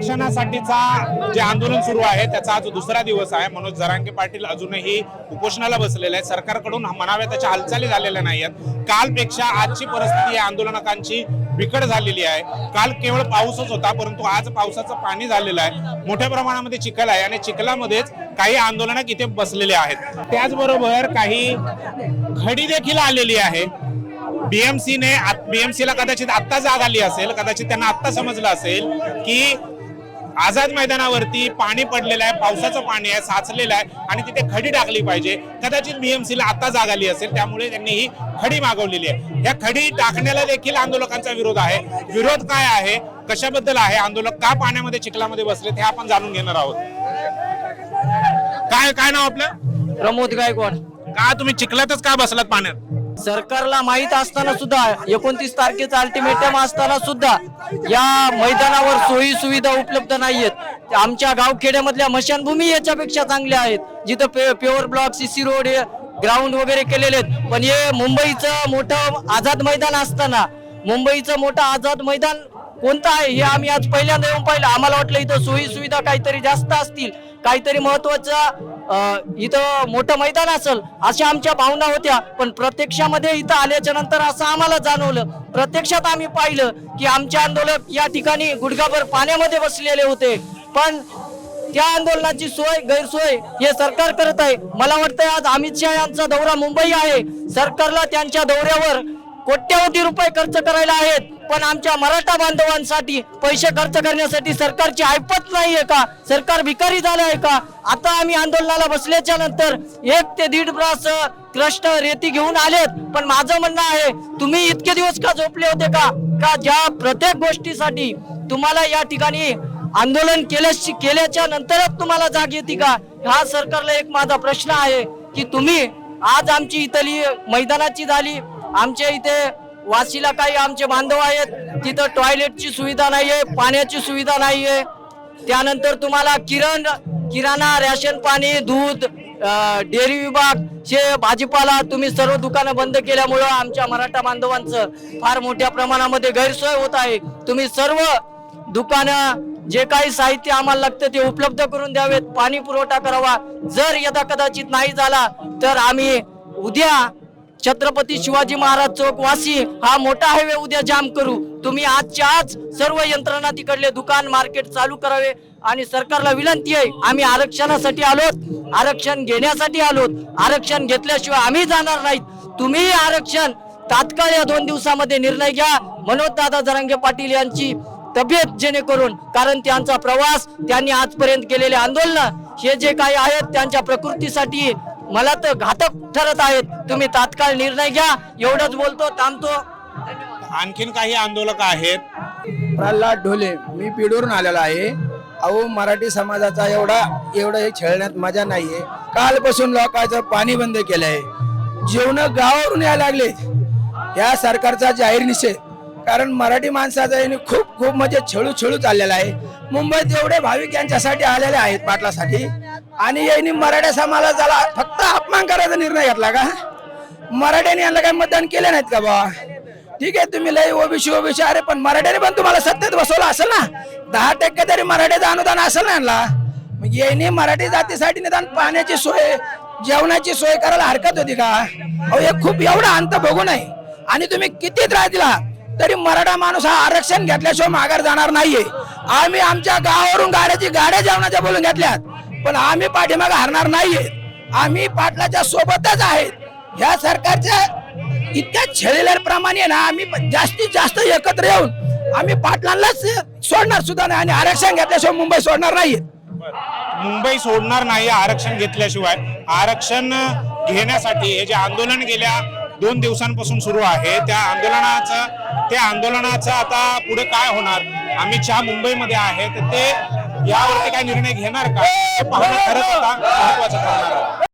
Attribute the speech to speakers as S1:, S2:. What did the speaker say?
S1: आरक्षणासाठीचा जे आंदोलन सुरू आहे त्याचा आज दुसरा दिवस आहे. मनोज जरांगे पाटील अजूनही उपोषणाला बसलेले आहेत. सरकारकडून म्हणाव्या त्याच्या हालचाली झालेल्या नाही आहेत. कालपेक्षा आजची परिस्थिती या बिकट झालेली आहे. काल केवळ पाऊसच होता परंतु आज पावसाचं पाणी झालेलं आहे. मोठ्या प्रमाणामध्ये चिखल आहे आणि चिखलामध्येच काही आंदोलनक इथे बसलेले आहेत. त्याचबरोबर काही खडी देखील आलेली आहे. बीएमसीने ने ला कदाचित आत्ता जाग आली असेल कदाचित त्यांना आत्ता समजलं असेल की आझाद मैदानावरती पाणी पडलेलं आहे पावसाचं पाणी आहे साचलेलं आहे आणि तिथे खडी टाकली पाहिजे. कदाचित बीएमसी ला आता जाग आली असेल त्यामुळे त्यांनी ही खडी मागवलेली आहे. या खडी टाकण्याला देखील आंदोलकांचा विरोध आहे. विरोध काय आहे? कशाबद्दल आहे? आंदोलक का पाण्यामध्ये चिखलामध्ये बसलेत हे आपण जाणून घेणार आहोत. काय काय नाव आपलं?
S2: प्रमोद गायकवाड.
S1: का तुम्ही चिखलातच का बसलात पाण्यात?
S2: सरकारला माहीत असताना सुद्धा एकोणतीस तारखेचा अल्टिमेटम असताना सुद्धा या मैदानावर सोयी सुविधा उपलब्ध नाहीयेत. आमच्या गावखेड्यामधल्या मशानभूमी याच्यापेक्षा चांगल्या आहेत. जिथं paver block CC road ground वगैरे केलेले आहेत. पण हे मुंबईचं मोठं आझाद मैदान असताना मुंबईचं मोठं आझाद मैदान कोणतं आहे हे आम्ही आज पहिल्यांदा येऊन पाहिलं. आम्हाला वाटलं इथं सोयी सुविधा काहीतरी जास्त असतील. काहीतरी महत्वाचं इथं मोठं मैदान असेल अशा आमच्या भावना होत्या. पण प्रत्यक्षामध्ये इथं आल्याच्यानंतर असं आम्हाला जाणवलं. प्रत्यक्षात आम्ही पाहिलं की आमचे आंदोलक या ठिकाणी गुडघाभर पाण्यामध्ये बसलेले होते. पण त्या आंदोलनाची सोय गैरसोय हे सरकार करत आहे. मला वाटतंय आज अमित शहा यांचा दौरा मुंबई आहे. सरकारला त्यांच्या दौऱ्यावर कोट्यवधी रुपये खर्च करायला आहेत. पण आमच्या मराठा बांधवांसाठी पैसे खर्च करण्यासाठी सरकारची ऐपत नाही आहे का? सरकार भिकारी झालं आहे का? आता आम्ही आंदोलनाला बसल्याच्या नंतर एक ते दीड ब्रास क्रष्ट रेती घेऊन आलेत. पण माझं म्हणणं आहे तुम्ही इतके दिवस का झोपले होते का? का ज्या प्रत्येक गोष्टीसाठी तुम्हाला या ठिकाणी आंदोलन केल्या केल्याच्या नंतरच तुम्हाला जाग येते का? हा सरकारला एक माझा प्रश्न आहे की तुम्ही आज आमची इथली मैदानाची झाली आमच्या इथे वाशीला काही आमचे बांधव आहेत. तिथं टॉयलेटची सुविधा नाहीये पाण्याची सुविधा नाहीये. त्यानंतर तुम्हाला किरण किराणा रेशन पाणी दूध डेअरी विभाग हे भाजीपाला तुम्ही सर्व दुकानं बंद केल्यामुळं आमच्या मराठा बांधवांचं फार मोठ्या प्रमाणामध्ये गैरसोय होत आहे. तुम्ही सर्व दुकानं जे काही साहित्य आम्हाला लागतं ते उपलब्ध करून द्यावेत. पाणी पुरवठा करावा. जर यदा कदाचित नाही झाला तर आम्ही उद्या छत्रपती शिवाजी महाराज चौक वासी हा मोठा हायवे उद्या जाम करू. तुम्ही आजच्या आज सर्व यंत्रणा तिकडले दुकान मार्केट चालू करावे आणि सरकारला विनंती आहे आम्ही आरक्षणासाठी आलोत आरक्षण घेण्यासाठी आलोत. आरक्षण घेतल्याशिवाय आम्ही जाणार नाहीत. तुम्ही आरक्षण तात्काळ या दोन दिवसामध्ये निर्णय घ्या. मनोज दादा जरांगे पाटील यांची तब्येत जेणेकरून कारण त्यांचा प्रवास त्यांनी आजपर्यंत केलेले आंदोलन हे जे काही आहेत त्यांच्या प्रकृतीसाठी मला तर घातक ठरत आहेत. तुम्ही तात्काळ निर्णय घ्या. एवढंच बोलतो थांबतो.
S1: आणखीन काही आंदोलक आहेत?
S3: प्रल्हाद ढोले मी पिढूरून आलेला आहे. अहो मराठी समाजाचा एवढा एवढं हे खेळण्यात मजा नाहीये. कालपासून लोकांचं पाणी बंद केलंय. जेवण गावावरून यायला लागले या सरकारचा जाहीर निषेध. कारण मराठी माणसाचा याने खूप खूप म्हणजे छळू छळू चाललेला आहे. मुंबईत एवढे भाविक यांच्यासाठी आलेले आहेत पाटलासाठी. आणि यांनी मराठा समाजाला फक्त अपमान करायचा निर्णय घेतला का? मराठ्याने यांना काही मतदान केले नाहीत का बा ठीक आहे तुम्ही लय ओबीसी ओबीसी. अरे पण मराठ्याने पण तुम्हाला सत्तेत बसवलं असेल ना? दहा टक्के तरी मराठ्याचं अनुदान असेल ना यांना? मग यांनी मराठी जातीसाठी निदान पाण्याची सोय जेवणाची सोय करायला हरकत होती का? अहो हे खूप एवढा अंत बघू नये. आणि तुम्ही किती त्रास दिला तरी मराठा माणूस हा आरक्षण घेतल्याशिवाय माघार जाणार नाहीये. आम्ही आमच्या गावावरून गाड्याची गाड्या जेवणाच्या बोलून घेतल्यात पण आम्ही पाठीमागे हरणार नाहीये. आम्ही पाटलाच्या सोबतच आहेत. ह्या सरकारच्या इतक्या छेळलेल्याप्रमाणे ना आम्ही जास्तीत जास्त एकत्र येऊन आम्ही पाटलांनाच सोडणार सुद्धा नाही आणि आरक्षण घेतल्याशिवाय मुंबई सोडणार नाही
S1: मुंबई सोडणार नाही आरक्षण घेतल्याशिवाय. आरक्षण घेण्यासाठी हे जे आंदोलन गेल्या दोन दिवसांपासून सुरू आहे त्या आंदोलनाचं त्या आंदोलनाचं आता पुढे काय होणार? आम्ही ज्या मुंबईमध्ये आहे तर ते यावरती काय निर्णय घेणार का? हे पाहणं खरंच आता महत्वाचं ठरणार आहे.